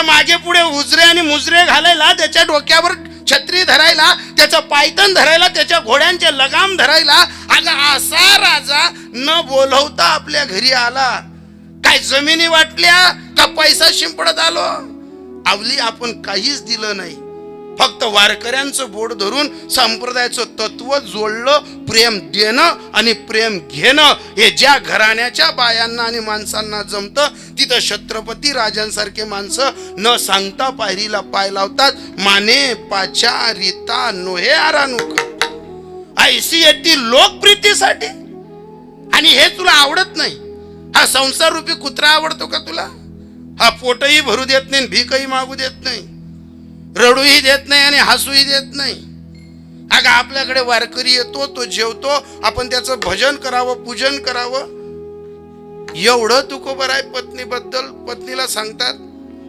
त्याच्यामागे पुढे उजरे आणि मुजरे घालायला त्याच्या डोक्यावर छत्री धरायला त्याचं पायतन धरायला त्याच्या घोड्यांचे लगाम धरायला अगं असा राजा न बोलवता आपल्या घरी आला. काय जमिनी वाटल्या का पैसा शिंपडत आलो? आवली आपण काहीच दिलं नाही. फक्त वारकऱ्यांचं बोट धरून संप्रदायाचं तत्व जोडलं प्रेम देणं आणि प्रेम घेणं हे ज्या घराण्याच्या बायांना आणि माणसांना जमतं तिथं छत्रपती राजांसारखे माणसं न सांगता पायरीला पाय लावतात माने पाचा रिता नोहे आरानुक. आयसीएटी येते लोकप्रितीसाठी. आणि हे तुला आवडत नाही. हा संसार रूपी कुत्रा आवडतो का तुला? हा पोटही भरू देत नाही भीकही मागू देत नाही. रडूही देत नाही आणि हसूही देत नाही. अगं आपल्याकडे वारकरी येतो तो जेवतो आपण त्याचं भजन करावं पूजन करावं. एवढं तुकोबर आहे पत्नीबद्दल पत्नीला सांगतात